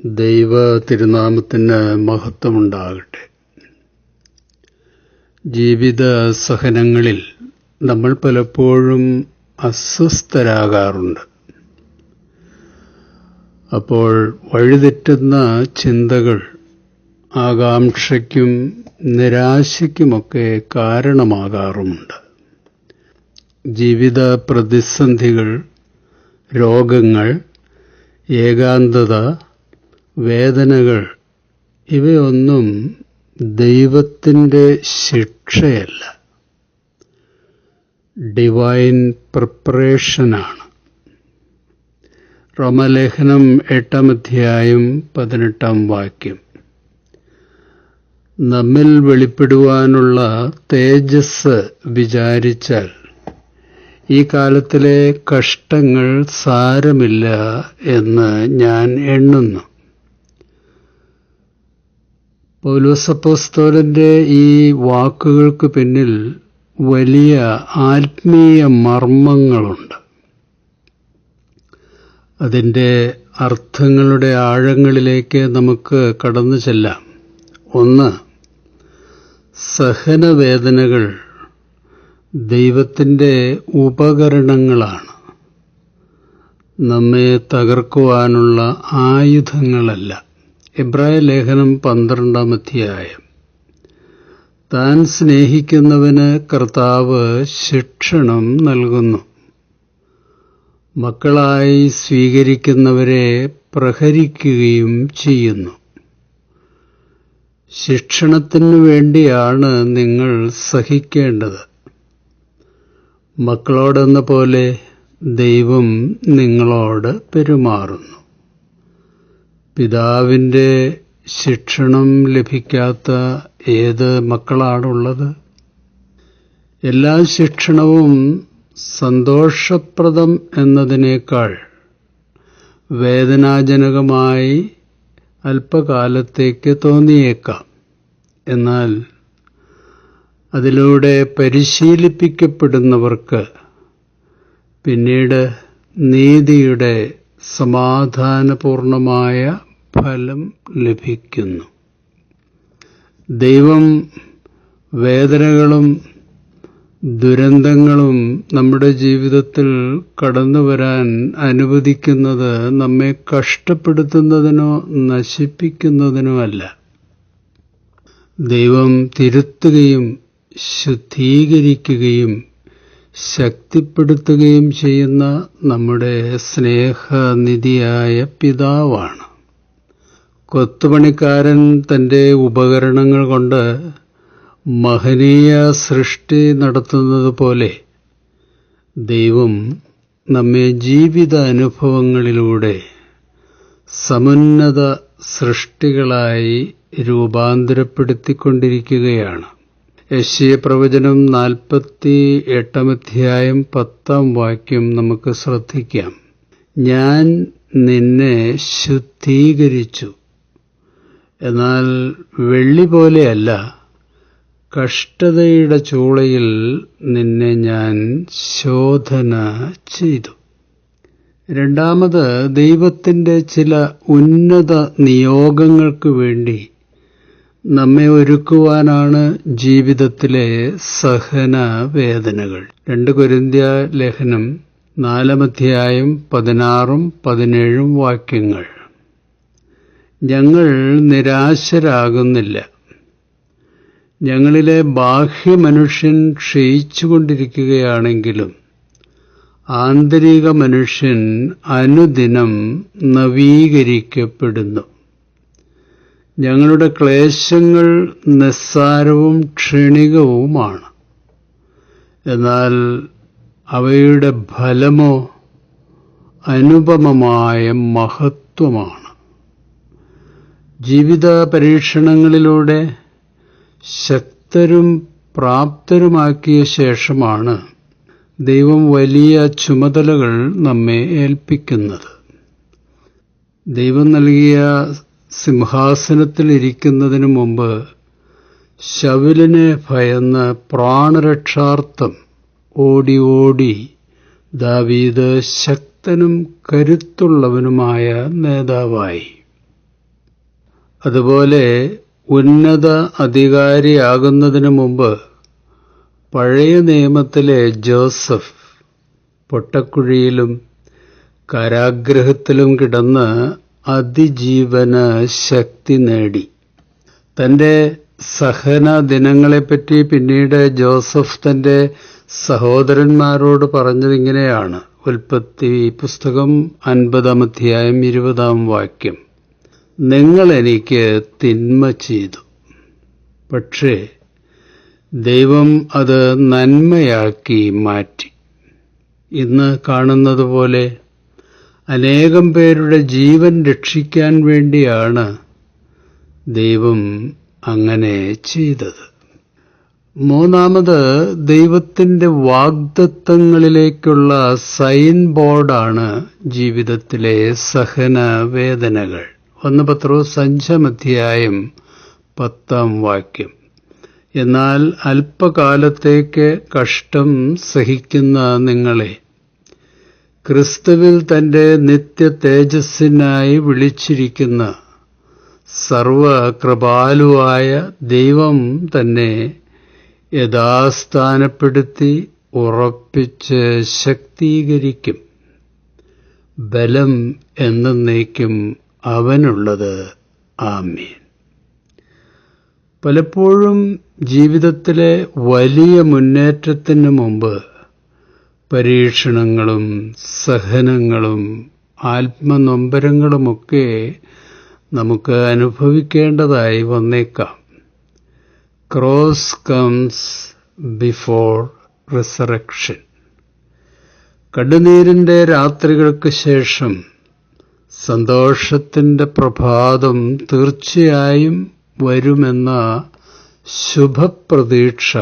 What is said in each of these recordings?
ദൈവ തിരുനാമത്തിന് മഹത്വമുണ്ടാകട്ടെ. ജീവിത സഹനങ്ങളിൽ നമ്മൾ പലപ്പോഴും അസ്വസ്ഥരാകാറുണ്ട്. അപ്പോൾ വഴിതെറ്റുന്ന ചിന്തകൾ ആകാംക്ഷയ്ക്കും നിരാശയ്ക്കുമൊക്കെ കാരണമാകാറുമുണ്ട്. ജീവിത പ്രതിസന്ധികൾ രോഗങ്ങൾ ഏകാന്തത വേദനകൾ ഇവയൊന്നും ദൈവത്തിന്റെ ശിക്ഷയല്ല. ഡിവൈൻ പ്രിപ്പറേഷനാണ് റോമലേഖനം എട്ടാം അധ്യായം പതിനെട്ടാം വാക്യം. നമ്മിൽ വെളിപ്പെടുവാനുള്ള തേജസ് വിചാരിച്ചാൽ ഈ കാലത്തിലെ കഷ്ടങ്ങൾ സാരമില്ല എന്ന് ഞാൻ എണ്ണുന്നു. പൗലോസപ്പോസ്തോലന്റെ ഈ വാക്കുകൾക്ക് പിന്നിൽ വലിയ ആത്മീയ മർമ്മങ്ങളുണ്ട്. അതിന്റെ അർത്ഥങ്ങളുടെ ആഴങ്ങളിലേക്ക് നമുക്ക് കടന്നു ചെല്ലാം. ഒന്ന് സഹനവേദനകൾ ദൈവത്തിന്റെ ഉപകരണങ്ങളാണ്. നമ്മെ തകർക്കുവാനുള്ള ആയുധങ്ങളല്ല. എബ്രായ ലേഖനം പന്ത്രണ്ടാം അധ്യായം. താൻ സ്നേഹിക്കുന്നവന് കർത്താവ് ശിക്ഷണം നൽകുന്നു. മക്കളായി സ്വീകരിക്കുന്നവരെ പ്രഹരിക്കുകയും ചെയ്യുന്നു. ശിക്ഷണത്തിനു വേണ്ടിയാണ് നിങ്ങൾ സഹിക്കേണ്ടത്. മക്കളോടെന്ന പോലെ ദൈവം നിങ്ങളോട് പെരുമാറുന്നു. പിതാവിന്റെ ശിക്ഷണം ലഭിക്കാത്ത ഏത് മക്കളാണുള്ളത്? എല്ലാ ശിക്ഷണവും സന്തോഷപ്രദം എന്നതിനേക്കാൾ വേദനാജനകമായി അല്പകാലത്തേക്ക് തോന്നിയേക്കാം. എന്നാൽ അതിലൂടെ പരിശീലിപ്പിക്കപ്പെടുന്നവർക്ക് പിന്നീട് നീതിയുടെ സമാധാനപൂർണമായ ഫലം ലഭിക്കുന്നു. ദൈവം വേദനകളും ദുരന്തങ്ങളും നമ്മുടെ ജീവിതത്തിൽ കടന്നു വരാൻ അനുവദിക്കുന്നത് നമ്മെ കഷ്ടപ്പെടുത്തുന്നതിനോ നശിപ്പിക്കുന്നതിനോ അല്ല. ദൈവം തിരുത്തുകയും ശുദ്ധീകരിക്കുകയും ശക്തിപ്പെടുത്തുകയും ചെയ്യുന്ന നമ്മുടെ സ്നേഹനിധിയായ പിതാവാണ്. കൊത്തുപണിക്കാരൻ തന്റെ ഉപകരണങ്ങൾ കൊണ്ട് മഹനീയ സൃഷ്ടി നടത്തുന്നത് പോലെ ദൈവം നമ്മെ ജീവിത അനുഭവങ്ങളിലൂടെ സമുന്നത സൃഷ്ടികളായി രൂപാന്തരപ്പെടുത്തിക്കൊണ്ടിരിക്കുകയാണ്. യശയ പ്രവചനം നാൽപ്പത്തി എട്ടാം അധ്യായം പത്താം വാക്യം നമുക്ക് ശ്രദ്ധിക്കാം. ഞാൻ നിന്നെ ശുദ്ധീകരിച്ചു. എന്നാൽ വെള്ളി പോലെയല്ല കഷ്ടതയുടെ ചൂളയിൽ നിന്നെ ഞാൻ ശോധന ചെയ്തു. രണ്ടാമത് ദൈവത്തിന്റെ ചില ഉന്നത നിയോഗങ്ങൾക്ക് വേണ്ടി നമ്മെ ഒരുക്കുവാനാണ് ജീവിതത്തിലെ സഹന വേദനകൾ. രണ്ട് കൊരിന്ത്യ ലേഖനം നാലാമധ്യായം പതിനാറും പതിനേഴും വാക്യങ്ങൾ. ഞങ്ങൾ നിരാശരാകുന്നില്ല. ഞങ്ങളിലെ ബാഹ്യമനുഷ്യൻ ക്ഷയിച്ചുകൊണ്ടിരിക്കുകയാണെങ്കിലും ആന്തരിക മനുഷ്യൻ അനുദിനം നവീകരിക്കപ്പെടുന്നു. ഞങ്ങളുടെ ക്ലേശങ്ങൾ നിസ്സാരവും ക്ഷണികവുമാണ്. എന്നാൽ അവയുടെ ഫലമോ അനുപമമായ മഹത്വമാണ്. ജീവിത പരീക്ഷണങ്ങളിലൂടെ ശക്തരും പ്രാപ്തരുമാക്കിയ ശേഷമാണ് ദൈവം വലിയ ചുമതലകൾ നമ്മെ ഏൽപ്പിക്കുന്നത്. ദൈവം നൽകിയ സിംഹാസനത്തിൽ ഇരിക്കുന്നതിനു മുമ്പ് ശവിലിനെ ഭയന്ന് പ്രാണരക്ഷാർത്ഥം ഓടി ഓടി ദാവീദ് ശക്തനും കരുത്തുള്ളവനുമായ നേതാവായി. അതുപോലെ ഉന്നത അധികാരിയാകുന്നതിന് മുമ്പ് പഴയ നിയമത്തിലെ ജോസഫ് പൊട്ടക്കുഴിയിലും കാരാഗ്രഹത്തിലും കിടന്ന് അതിജീവന ശക്തി നേടി. തന്റെ സഹന ദിനങ്ങളെപ്പറ്റി പിന്നീട് ജോസഫ് തന്റെ സഹോദരന്മാരോട് പറഞ്ഞതിങ്ങനെയാണ് ഉൽപ്പത്തി പുസ്തകം അൻപതാം അധ്യായം ഇരുപതാം വാക്യം. നിങ്ങൾ എനിക്ക് തിന്മ ചെയ്തു. പക്ഷേ ദൈവം അത് നന്മയാക്കി മാറ്റി. ഇന്ന് കാണുന്നത് പോലെ അനേകം പേരുടെ ജീവൻ രക്ഷിക്കാൻ വേണ്ടിയാണ് ദൈവം അങ്ങനെ ചെയ്തത്. മൂന്നാമത് ദൈവത്തിന്റെ വാഗ്ദത്തങ്ങളിലേക്കുള്ള സൈൻ ബോർഡാണ് ജീവിതത്തിലെ സഹന വേദനകൾ ഒന്ന് പത്രോ സഞ്ചമധ്യായം പത്താം വാക്യം. എന്നാൽ അല്പകാലത്തേക്ക് കഷ്ടം സഹിക്കുന്ന നിങ്ങളെ ക്രിസ്തുവിൽ തന്റെ നിത്യ തേജസ്സിനായി വിളിച്ചിരിക്കുന്ന സർവകൃപാലുവായ ദൈവം തന്നെ യഥാസ്ഥാനപ്പെടുത്തി ഉറപ്പിച്ച് ശക്തീകരിക്കും. ബലം എന്നേക്കും അവനുള്ളത്. ആമീൻ. പലപ്പോഴും ജീവിതത്തിലെ വലിയ മുന്നേറ്റത്തിന് മുമ്പ് പരീക്ഷണങ്ങളും സഹനങ്ങളും ആത്മനൊമ്പരങ്ങളുമൊക്കെ നമുക്ക് അനുഭവിക്കേണ്ടതായി വന്നേക്കാം. ക്രോസ് കംസ് ബിഫോർ റിസറക്ഷൻ കടുനീരിന്റെ രാത്രികൾക്ക് ശേഷം സന്തോഷത്തിന്റെ പ്രഭാതം തീർച്ചയായും വരുമെന്ന ശുഭപ്രതീക്ഷ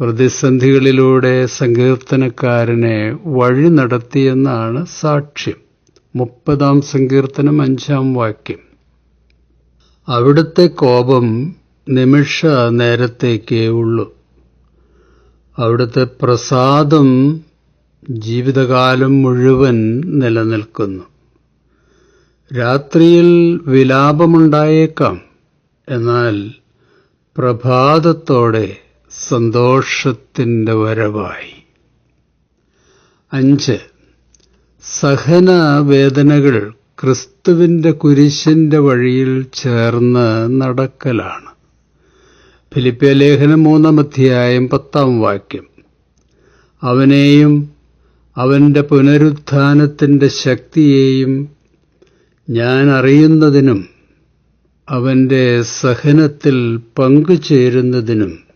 പ്രതിസന്ധികളിലൂടെ സങ്കീർത്തനക്കാരനെ വഴി നടത്തിയെന്നാണ് സാക്ഷ്യം. മുപ്പതാം സങ്കീർത്തനം അഞ്ചാം വാക്യം. അവിടുത്തെ കോപം നിമിഷ നേരത്തേക്കേ ഉള്ളൂ. അവിടുത്തെ പ്രസാദം ജീവിതകാലം മുഴുവൻ നിലനിൽക്കുന്നു. രാത്രിയിൽ വിലാപമുണ്ടായേക്കാം. എന്നാൽ പ്രഭാതത്തോടെ സന്തോഷത്തിന്റെ വരവായി. അഞ്ച് സഹന വേദനകൾ ക്രിസ്തുവിന്റെ കുരിശിന്റെ വഴിയിൽ ചേർന്ന് നടക്കലാണ്. ഫിലിപ്പിയ ലേഖനം മൂന്നാം അധ്യായം പത്താം വാക്യം. അവനെയും അവന്റെ പുനരുത്ഥാനത്തിന്റെ ശക്തിയെയും ഞാൻ അറിയുന്നതിനും അവന്റെ സഹനത്തിൽ പങ്കുചേരുന്നതിനും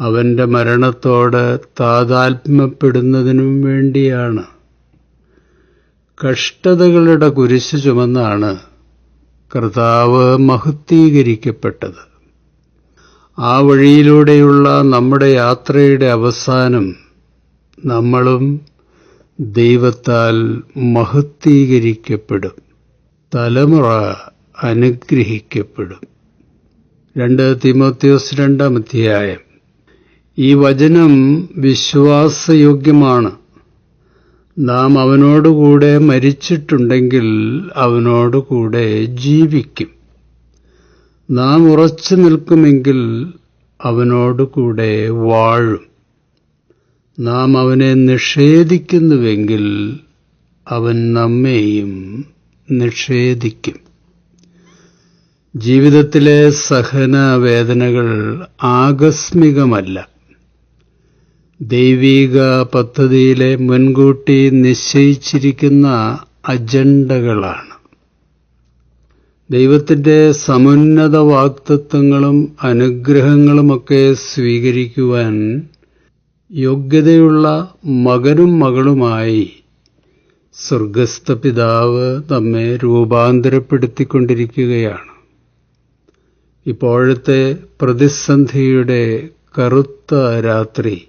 അവന്റെ മരണത്തോട് താതാത്മ്യപ്പെടുന്നതിനും വേണ്ടിയാണ്. കഷ്ടതകളുടെ കുരിശ് ചുമന്നാണ് കർത്താവ് മഹത്വീകരിക്കപ്പെട്ടത് ആ വഴിയിലൂടെയുള്ള നമ്മുടെ യാത്രയുടെ അവസാനം നമ്മളും ദൈവത്താൽ മഹത്വീകരിക്കപ്പെടും തലമുറ അനുഗ്രഹിക്കപ്പെടും. രണ്ട് തിമോത്യോസ് രണ്ടാം അധ്യായം. ഈ വചനം വിശ്വാസയോഗ്യമാണ്. നാം അവനോടുകൂടെ മരിച്ചിട്ടുണ്ടെങ്കിൽ അവനോടുകൂടെ ജീവിക്കും. നാം ഉറച്ചു നിൽക്കുമെങ്കിൽ അവനോടുകൂടെ വാഴും. നാം അവനെ നിഷേധിക്കുന്നുവെങ്കിൽ അവൻ നമ്മെയും നിഷേധിക്കും. ജീവിതത്തിലെ സഹന വേദനകൾ ആകസ്മികമല്ല. ദൈവീക പദ്ധതിയിലെ മുൻകൂട്ടി നിശ്ചയിച്ചിരിക്കുന്ന അജണ്ടകളാണ്. ദൈവത്തിന്റെ സമുന്നത വാക്തത്വങ്ങളും അനുഗ്രഹങ്ങളുമൊക്കെ സ്വീകരിക്കുവാൻ യോഗ്യതയുള്ള മകനും മകളുമായി സ്വർഗസ്ഥ പിതാവ് നമ്മെ രൂപാന്തരപ്പെടുത്തിക്കൊണ്ടിരിക്കുകയാണ്. ഇപ്പോഴത്തെ പ്രതിസന്ധിയുടെ കറുത്ത രാത്രി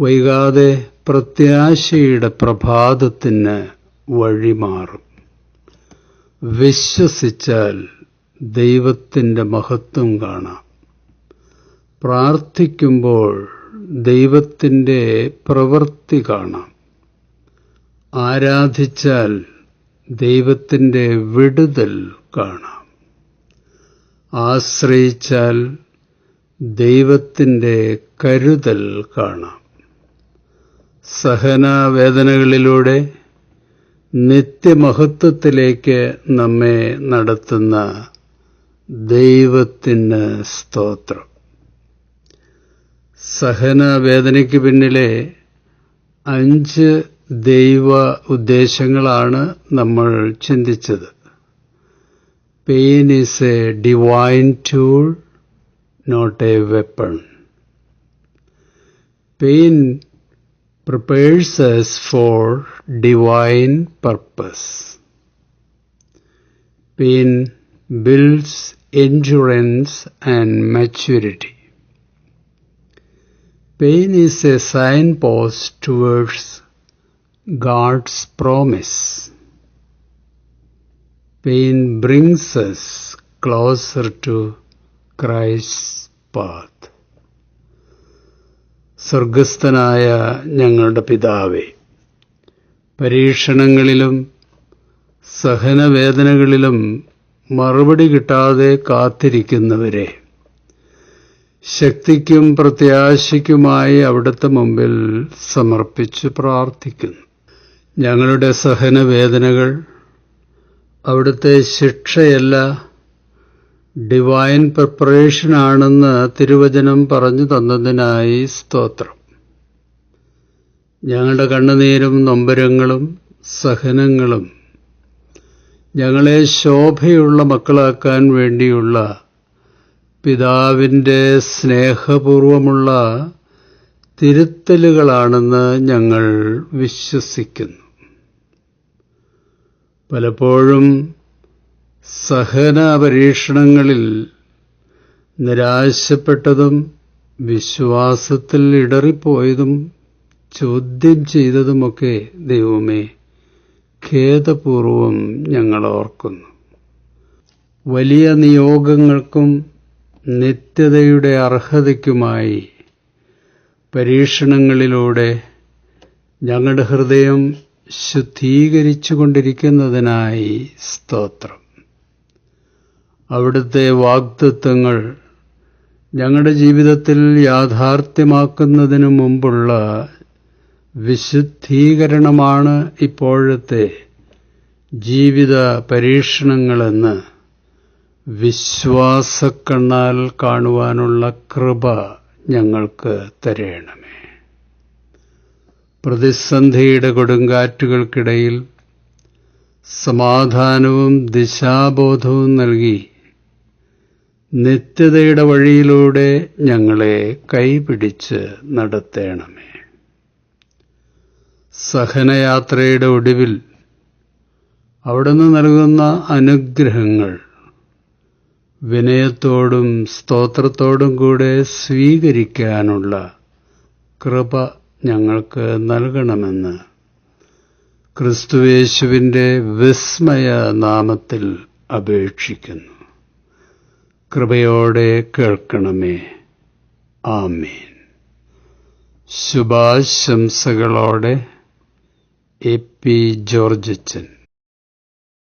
വൈകാതെ പ്രത്യാശയുടെ പ്രഭാതത്തിന് വഴിമാറും വിശ്വസിച്ചാൽ ദൈവത്തിന്റെ മഹത്വം കാണാം. പ്രാർത്ഥിക്കുമ്പോൾ ദൈവത്തിന്റെ പ്രവൃത്തി കാണാം. ആരാധിച്ചാൽ ദൈവത്തിന്റെ വിടുതൽ കാണാം. ആശ്രയിച്ചാൽ ദൈവത്തിന്റെ കരുതൽ കാണാം. സഹനവേദനകളിലൂടെ നിത്യമഹത്വത്തിലേക്ക് നമ്മെ നടത്തുന്ന ദൈവത്തിന് സ്തോത്രം. സഹനവേദനയ്ക്ക് പിന്നിലെ അഞ്ച് ദൈവ ഉദ്ദേശങ്ങളാണ് നമ്മൾ ചിന്തിച്ചത്. Pain is a divine tool not a weapon pain prepares us for divine purpose. Pain builds endurance and maturity. Pain is a signpost towards God's promise. Pain brings us closer to Christ's path. സ്വർഗസ്ഥനായ ഞങ്ങളുടെ പിതാവേ പരീക്ഷണങ്ങളിലും സഹനവേദനകളിലും മറുപടി കിട്ടാതെ കാത്തിരിക്കുന്നവരെ ശക്തിക്കും പ്രത്യാശയ്ക്കുമായി അവിടുത്തെ മുമ്പിൽ സമർപ്പിച്ച് പ്രാർത്ഥിക്കുന്നു. ഞങ്ങളുടെ സഹനവേദനകൾ അവിടുത്തെ ശിക്ഷയല്ല ഡിവൈൻ പ്രിപ്പറേഷൻ ആണെന്ന് തിരുവചനം പറഞ്ഞു തന്നതിനായി സ്തോത്രം. ഞങ്ങളുടെ കണ്ണുനീരും നൊമ്പരങ്ങളും സഹനങ്ങളും ഞങ്ങളെ ശോഭയുള്ള മക്കളാക്കാൻ വേണ്ടിയുള്ള പിതാവിന്റെ സ്നേഹപൂർവമുള്ള തിരുത്തലുകളാണെന്ന് ഞങ്ങൾ വിശ്വസിക്കുന്നു. പലപ്പോഴും സഹന പരീക്ഷണങ്ങളിൽ നിരാശപ്പെട്ടതും വിശ്വാസത്തിൽ ഇടറിപ്പോയതും ചോദ്യം ചെയ്തതുമൊക്കെ ദൈവമേ ഖേദപൂർവം ഞങ്ങൾ ഓർക്കുന്നു വലിയ നിയോഗങ്ങൾക്കും നിത്യതയുടെ അർഹതയ്ക്കുമായി പരീക്ഷണങ്ങളിലൂടെ ഞങ്ങളുടെ ഹൃദയം ശുദ്ധീകരിച്ചു കൊണ്ടിരിക്കുന്നതിനായി സ്തോത്രം. അവിടുത്തെ വാഗ്ദത്വങ്ങൾ ഞങ്ങളുടെ ജീവിതത്തിൽ യാഥാർത്ഥ്യമാക്കുന്നതിനു മുമ്പുള്ള വിശുദ്ധീകരണമാണ് ഇപ്പോഴത്തെ ജീവിത പരീക്ഷണങ്ങളെന്ന് വിശ്വാസക്കണ്ണാൽ കാണുവാനുള്ള കൃപ ഞങ്ങൾക്ക് തരയണമേ പ്രതിസന്ധിയുടെ കൊടുങ്കാറ്റുകൾക്കിടയിൽ സമാധാനവും ദിശാബോധവും നൽകി നിത്യതയുടെ വഴിയിലൂടെ ഞങ്ങളെ കൈപിടിച്ച് നടത്തേണമേ. സഹനയാത്രയുടെ ഒടുവിൽ അവിടുന്ന് നൽകുന്ന അനുഗ്രഹങ്ങൾ വിനയത്തോടും സ്തോത്രത്തോടും കൂടെ സ്വീകരിക്കാനുള്ള കൃപ ഞങ്ങൾക്ക് നൽകണമെന്ന് ക്രിസ്തുവേശുവിന്റെ വിസ്മയ നാമത്തിൽ അപേക്ഷിക്കുന്നു. കൃപയോടെ കേൾക്കണമേ. ആമീൻ. ശുഭാശംസകളോടെ എ പി ജോർജച്ചൻ